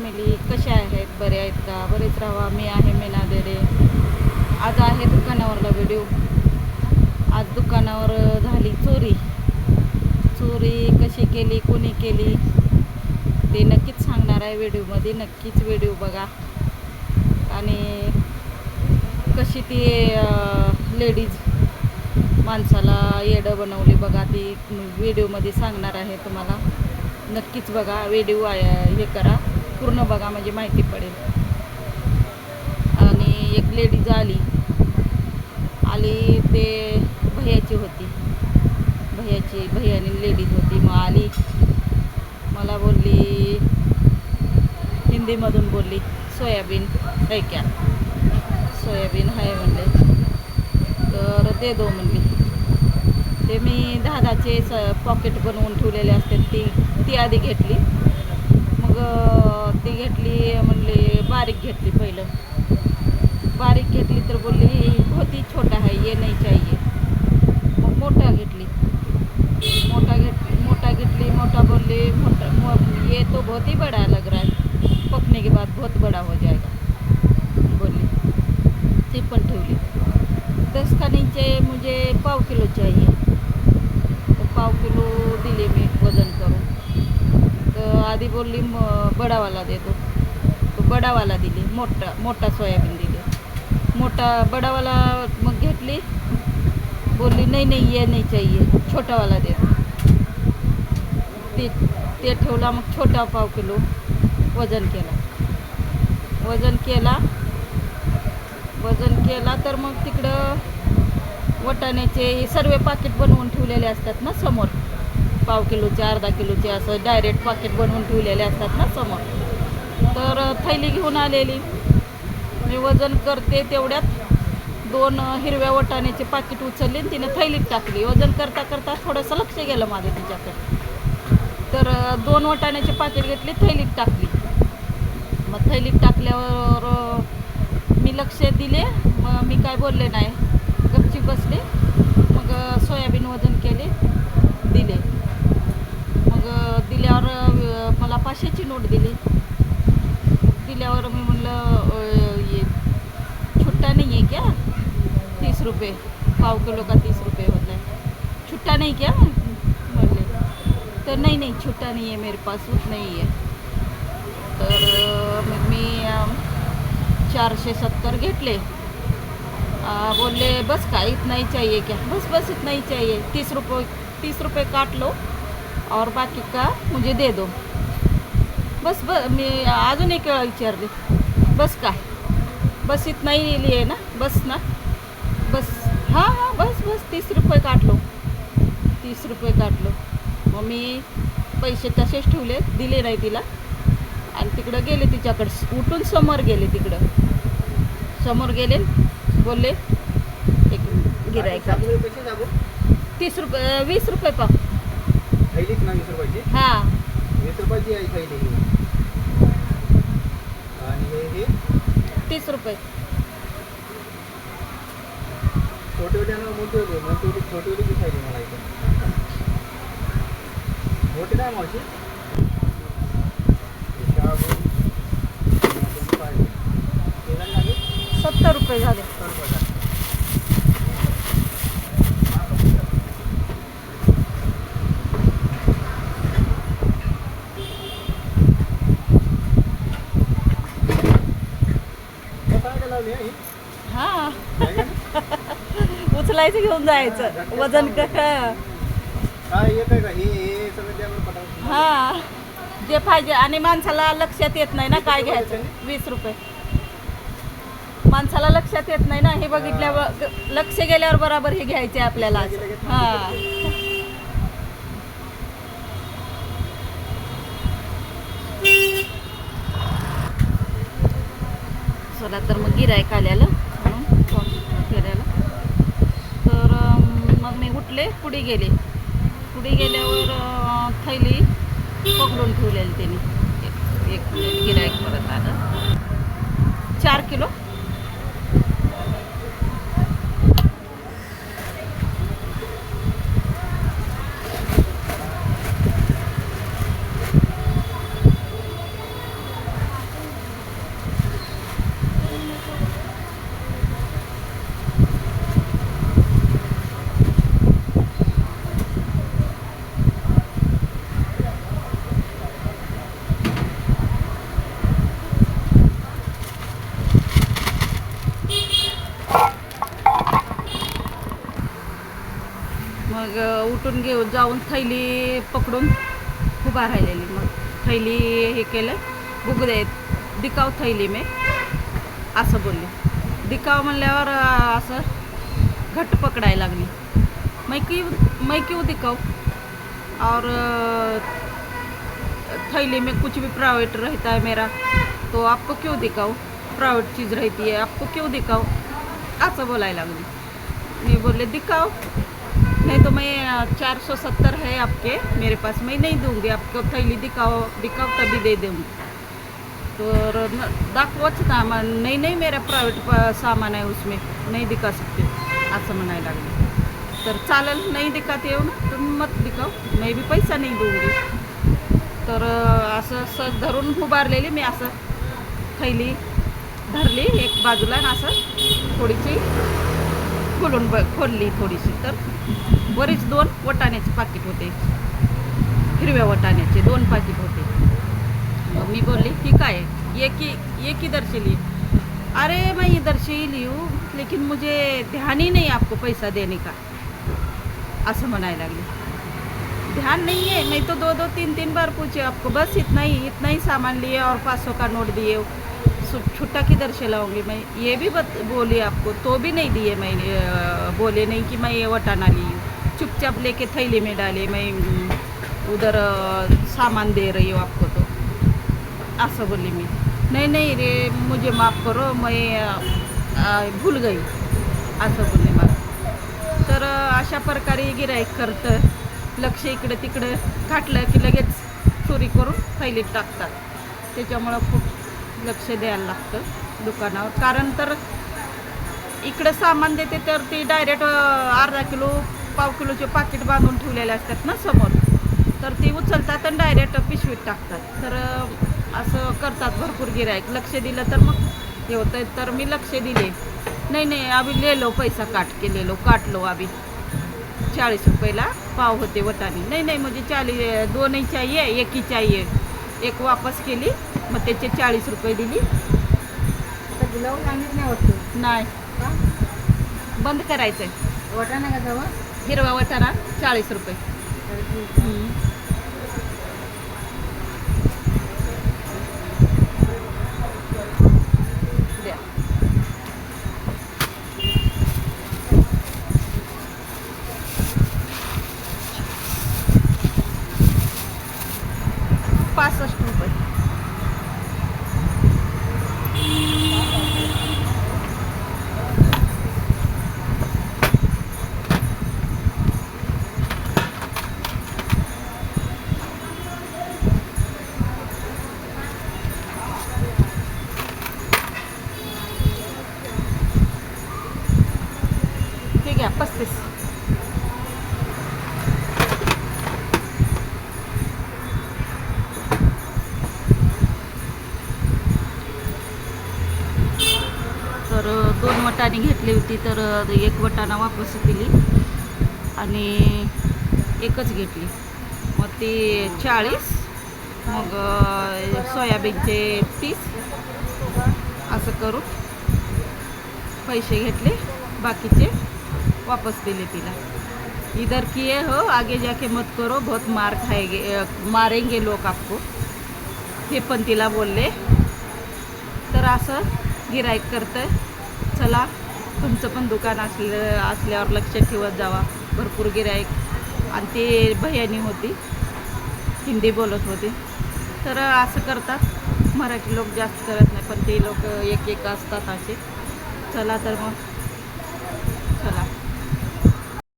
Family कशा आहेत? बरे आहेत का? बरेच राहा मी आहे मीना देरे आज आहे दुकानावरला व्हिडिओ आज दुकानावर झाली चोरी. चोरी कशी केली? कोणी केली? ते नक्कीच सांगणार आहे व्हिडिओमध्ये नक्कीच व्हिडिओ बघा. आणि कशी ती लेडीज माणसाला येडं बनवली बघा. ती व्हिडिओमध्ये सांगणार आहे तुम्हाला. नक्कीच बघा. व्हिडिओ हे करा. पूर्ण बघा म्हणजे माहिती पडेल. आणि एक लेडीज आली. आली ते भैयाची होती. भैयाची भैयानी लेडीज होती. मग आली. मला बोलली हिंदीमधून बोलली सोयाबीन है क्या सोयाबीन आहे म्हणले. तर दे दो म्हणली. ते मी दहा दहाचे स पॉकेट बनवून ठेवलेले असते ती ती आधी घेतली. मग अं, ती घेतली म्हणली बारीक घेतली पहिलं. बारीक घेतली तर बोलली होती छोटा है ये नहीं चाहिए. मग मोठा घेतली. मोठा घेत मोठा घेतली मोठा बोलली मोठा ये तो बहुत ही बड़ा लग रहा है. पकने के बाद बहुत बड़ा हो जाएगा. बोली ती पण ठेवली. दस का नीचे मुझे पाव किलो चाहिए. आधी बोलली म बडावाला देतो. तो बडावाला दिली मोठा मोठा सोयाबीन दिली. मोठा बडावाला मग घेतली. बोलली नाही नाही ये नाही चाहिए छोटावाला देतो. ते ते ठेवला मग छोटा पाव किलो वजन केला. वजन केला. वजन केला तर मग तिकडं वटाण्याचे सर्व पाकिट बनवून ठेवलेले असतात ना समोर. पाव किलोचे अर्धा किलोचे असं डायरेक्ट पाकिट बनवून ठेवलेले असतात ना समोर. तर थैली घेऊन आलेली. मी वजन करते तेवढ्यात दोन हिरव्या वटाण्याचे पाकिट उचलले आणि तिनं थैलीत टाकली. वजन करता करता थोडंसं लक्ष गेलं माझं तिच्याकडे. तर दोन वटाण्याचे पाकिट घेतली थैलीत टाकली. मग थैलीत टाकल्यावर मी लक्ष दिले. मग मी काय बोलले नाही. गपची बसले. मग सोयाबीन वजन मला नोट दिली. दिल्यावर मी म्हणलं ये छुट्टा नहीं है क्या? तीस रुपये. पाव किलो का तीस रुपये होता है छुट्टा नहीं क्या? बोले तर नाही नाही छुट्टा नहीं है मेरे पास उतना ही है तर मी चारशे सत्तर घेतले. बोलले, बस का इतना ही चाहिए क्या? बस बस इतना ही चाहिए तीस रुपये तीस रुपये काट लो और बाकी का? मुझे दे दो. बस ब मी अजून एक वेळा विचारले बस काय? बस इतना ही लिए ना? बस ना? बस. हाँ हाँ बस बस. तीस रुपये काट लो तीस रुपये काट लो मग मी पैसे तसेच ठेवले दिले नाही तिला. आणि तिकडं गेले तिच्याकडं. उठून समोर गेले तिकडं. समोर गेले बोलले एक गिरायका सांगू तीस रुपये वीस रुपये पाव. हां. वीस रुपयाची आहे ही. तीस रुपये. छोटे छोटे आणि मोठे होते मोठी होती छोटी होती ती थैली मला इथे. मोठी नाही मावशी? सत्तर रुपये झाले. सत्तर रुपये झाले. काय लावली आहे ही? हां काय गं? उचलायचं घेऊन जायचं. वजन हां जे पाहिजे. आणि माणसाला लक्षात येत नाही ना काय घ्यायचं? वीस रुपये. माणसाला लक्षात येत नाही ना हे बघितल्यावर लक्ष गेल्यावर बरोबर हे घ्यायचे आपल्याला. हां. चला तर मग गिरायक आल्याला. मी उठले पुढे गेले. पुढे गेल्यावर थैली पकडून ठेवलेली त्यांनी. एक- मिनिट गिरायक परत आलं. चार किलो. कुठून घेऊन जाऊन थैली पकडून उभा राहिलेली. मग थैली हे केलं. बुग दे दिकाव थैली में. असं बोलले. दिकाव म्हणल्यावर असं घट्ट पकडायला लागली. मैकी मैकी मैं क्यों हो? और थैली में कुछ भी प्राइवेट रहता है मेरा तो आपको क्यों दिखाओ प्राइवेट चीज़ रहती है आपको क्यों दिखाओ असं बोलायला लागली. मी बोलले दिखाओ नहीं तो मैं चार सौ सत्तर है आपके मेरे पास। मैं नहीं दूंगी आपको थैली दिखाओ दिखाओ तभी दे दूंगी। तर न- दाखवच ना नहीं नाही नाही मेरा प्रायव्हेट सामान आहे उसमें नाही दिखा सकते असं म्हणायला लागलं। तर चालेल नाही दिखात येऊ हो ना तर मत दिखाव मी बी पैसा नाही देऊंगी तर असं असं धरून उभारलेली मी असं थैली धरली एक बाजूला आणि असं थोडीशी खोलून ब खोलली थोडीशी तर बरीच दोन वटाण्याचे पाकिट होते. हिरव्या वटाण्याचे दोन पाकिट होते. मग मी बोलली ये की ये किधर से लिए अरे मैं इधर से ही. लेकिन मुझे ध्यान ही नहीं आपको पैसा देने का. असं म्हणायला लागली. ध्यान नहीं है मैं तो दो दो, तीन तीन बार पूछे आपको. बस इतना ही इतना ही सामान लिए और पाँच सौ का नोट दिए छुट्टा किधर से लाऊँगी मैं. ये भी बत बोली आपको तो भी नहीं दिए मैं बोले नहीं कि मैं ये वटाना ली हूँ. चुपचाप लेके थैली में डाले मैं उधर सामान दे रही हूँ आपको तो। असं बोलली मी नाही नाही रे मुझे माफ करो मैं भूल गई। असं बोलले मला तर अशा प्रकारे गिराईक करतं लक्ष इकडं तिकडं घातलं की लगेच चोरी करून थैलीत टाकतात. त्याच्यामुळं खूप लक्ष द्यायला लागतं दुकानावर. कारण तर इकडं सामान देते तर ती डायरेक्ट अर्धा किलो पाव किलोचे पाकिट बांधून ठेवलेले असतात ना समोर. तर ती उचलतात आणि डायरेक्ट पिशवीत टाकतात. तर असं करतात भरपूर गिराईक लक्ष दिलं तर मग हे होतं तर मी लक्ष दिले. नाही नाही अभी ले लो पैसा काट के ले लो काट लो अभी चाळीस रुपयाला पाव होते वटाणे. नाही नाही म्हणजे चाळीस दोनही चाहिए एक ही चाहिए एक वापस केली मग त्याचे चाळीस रुपये दिली. नाही. नाही बंद करायचं आहे वाटाणा का जवळ हिरवा वटाणा चाळीस रुपये. द्या. पासष्ट रुपये. दोन वटाने घेतली होती तर एक वटाणा वापस दिली आणि एकच घेतली. मग ती चाळीस मग सोयाबीनचे तीस असं करून पैसे घेतले बाकीचे वापस दिले तिला. इधर किए हो आगे जाके मत करो बहुत मार खाएगे मारेंगे लोक आपको. हे पण तिला बोलले. तर असं गिरायक करतं चला तुमचं पण दुकान असलं असल्यावर लक्ष ठेवत जावा. भरपूर गिरायक आणि ते भयानी होती. हिंदी बोलत होती. तर असं करतात. मराठी लोक जास्त करत नाही पण ते लोक एक एक असतात असे. चला तर मग.